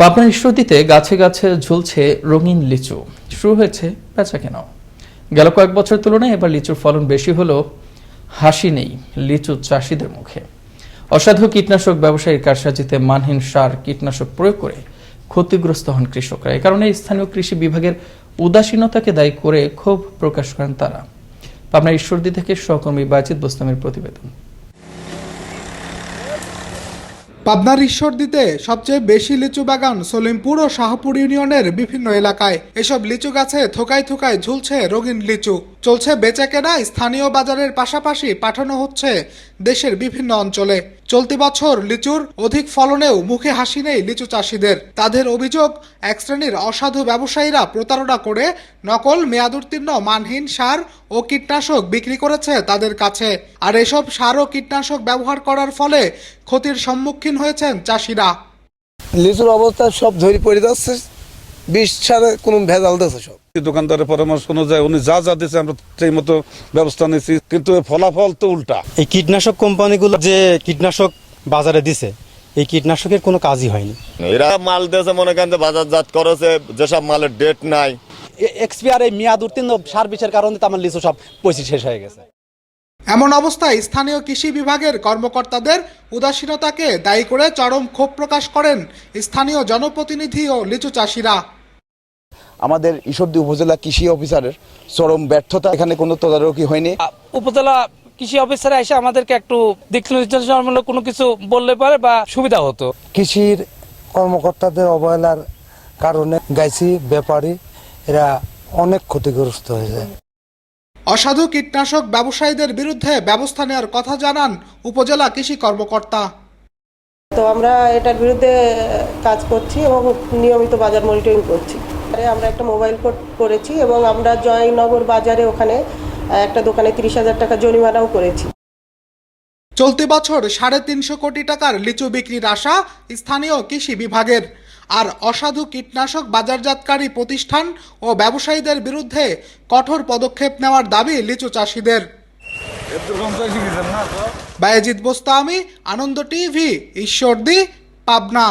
পাবনার ঈশ্বরদীতে গাছে গাছে ঝুলছে রঙিন লিচু। শুরু হয়েছে বেচা কেনাও। গেল কয়েক বছর তুলনায় এবার লিচুর ফলন বেশি হলেও হাসি নেই লিচু চাষিদের মুখে। অসাধু কীটনাশক ব্যবসায়ীর কারসাজিতে মানহীন সার কীটনাশক প্রয়োগ করে ক্ষতিগ্রস্ত হন কৃষকরা। এ কারণে স্থানীয় কৃষি বিভাগের উদাসীনতাকে দায়ী করে ক্ষোভ প্রকাশ করেন তারা। পাবনার ঈশ্বরদী থেকে সহকর্মী বাজিদ বোস্তামের প্রতিবেদন। পাবনার ঈশ্বরদীতে সবচেয়ে বেশি লিচু বাগান সলিমপুর ও শাহপুর ইউনিয়নের বিভিন্ন এলাকায়। এসব লিচু গাছে থোকায় থোকায় ঝুলছে রঙিন লিচু। চলছে বেচা কেনা, স্থানীয় বাজারের পাশাপাশি পাঠানো হচ্ছে দেশের বিভিন্ন অঞ্চলে। চলতি বছর লিচুর অধিক ফলনেও মুখে হাসি নেই লিচু চাষিদের। তাদের অভিযোগ, এক শ্রেণির অসাধু ব্যবসায়ীরা প্রতারণা করে নকল মেয়াদোত্তীর্ণ মানহীন সার ও কীটনাশক বিক্রি করেছে তাদের কাছে। আর এসব সার ও কীটনাশক ব্যবহার করার ফলে ক্ষতির সম্মুখীন হয়েছেন চাষিরা। লিচুর অবস্থা সব ধরে পড়ে যাচ্ছে। বিষ ছাড়া কোনো ভেজাল দিচ্ছে সব। দোকানদারের পরামর্শ অনুযায়ী উনি যা যা দিচ্ছে আমরা সেই মতো ব্যবস্থা নিচ্ছি কিন্তু ফলাফল তো উল্টা। এই কীটনাশক কোম্পানিগুলো যে কীটনাশক বাজারে দিছে এই কীটনাশকের কোনো কাজই হয়নি। এরা মাল দিয়েছে মনে করেন যে বাজারজাত করেছে যেসব মালের ডেট নাই। এক্সপিয়ার এই মেয়াদ উত্তীর্ণ সার বিষের কারণে তো আমার লিচু সব পয়সা শেষ হয়ে গেছে। এমন অবস্থায় স্থানীয় কৃষি বিভাগের কর্মকর্তাদের উদাসীনতাকে দায়ী করে চরম ক্ষোভ প্রকাশ করেন স্থানীয় জনপ্রতিনিধি ও লিচু চাষিরা। আমাদের ঈশ্বরদী উপজেলা কৃষি অফিসারের চরম ব্যর্থতা। এখানে কোনো তদারকি হয়নি। উপজেলা কৃষি অফিসার এসে আমাদেরকে একটু দিক নির্দেশনামূলক কোনো কিছু বললে পারে বা সুবিধা হতো? কৃষির কর্মকর্তাদের অবহেলার কারণে গাইছি ব্যাপারী এরা অনেক ক্ষতিগ্রস্ত হয়েছে। অসাধু কীটনাশক ব্যবসায়ীদের বিরুদ্ধে ব্যবস্থা নেওয়ার কথা জানান উপজেলা কৃষি কর্মকর্তা। তো আমরা এটার বিরুদ্ধে কাজ করছি এবং নিয়মিত বাজার মনিটরিং করছি। আমরা একটা মোবাইল কোড করেছি এবং আমরা জয়নগর বাজারে ওখানে একটা দোকানে তিরিশ হাজার টাকা জরিমানাও করেছি। চলতি বছর সাড়ে তিনশো কোটি টাকার লিচু বিক্রির আশা স্থানীয় কৃষি বিভাগের। আর অসাধু কীটনাশক বাজারজাতকারী প্রতিষ্ঠান ও ব্যবসায়ীদের বিরুদ্ধে কঠোর পদক্ষেপ নেওয়ার দাবি লিচু চাষিদের। বায়েজিদ বোস্তামি আনন্দ টিভি ঈশ্বরদী পাবনা।